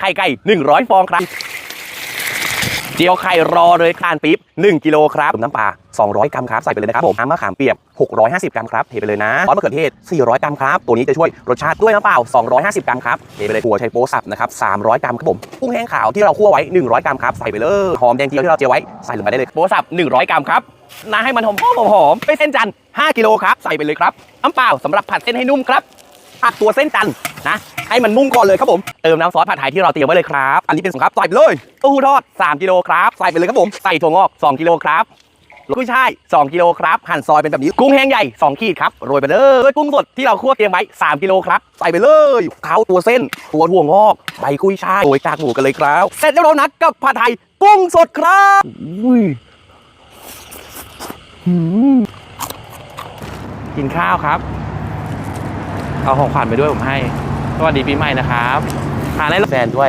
ไข่ไก่ 100 ฟองครับ เจียวไข่รอเลยคานปี๊บ1กิโลครับน้ำปลา200 กรัมครับใส่ไปเลยนะครับผมน้ำมะขามเปียก 650 กรัมครับเทไปเลยนะซอสมะเขือเทศ 400 กรัมครับ ตัวนี้จะช่วยรสชาติด้วยน้ำเปล่า 250 กรัมครับเทไปเลยหัวไชโป๊สับนะครับ 300 กรัมครับผมกุ้งแห้งขาวที่เราคั่วไว้ 100 กรัมครับใส่ไปเลยหอมแดงเจียวที่เราเจียวไว้ใส่ลงไปได้เลยโป๊สับ 100 กรัมครับนะให้มันหอมหอมหอมไปเส้นจันทร์5กิโลครับใส่ไปเลยครับน้ำเปล่าสำหรับผัดเส้นให้นุ่มครับผัดตัวเส้นจันทร์ นะ ให้มันนุ่มก่อนเลยครับผม เติมน้ำซอสผัดไทยที่เราเตรียมไว้เลยครับ อันนี้เป็นสงครับใส่ไปเลยเต้าหู้ทอด 3 กิโลครับใส่ไปเลยครับผม ใส่ถั่วงอก 2 กิโลครับกุ้ยช่าย 2 กิโลครับ หั่นซอยเป็นแบบนี้ กุ้งแห้งใหญ่ 2 ขีดครับ โรยไปเลยกุ้งสดที่เราคั่วเตรียมไว้ 3 กิโลครับ ใส่ไปเลยเขาตัวเส้น ตัวถั่วงอก ใบกุ้ยช่ายโรยกากหมูกันเลยครับ เสร็จแล้วเรานัดกับผัดไทยกุ้งสดครับอุ้ยหืมกินข้าวครับ เอาของขวัญไปด้วยผมให้สวัสดีปีใหม่นะครับทานได้แฟนด้วย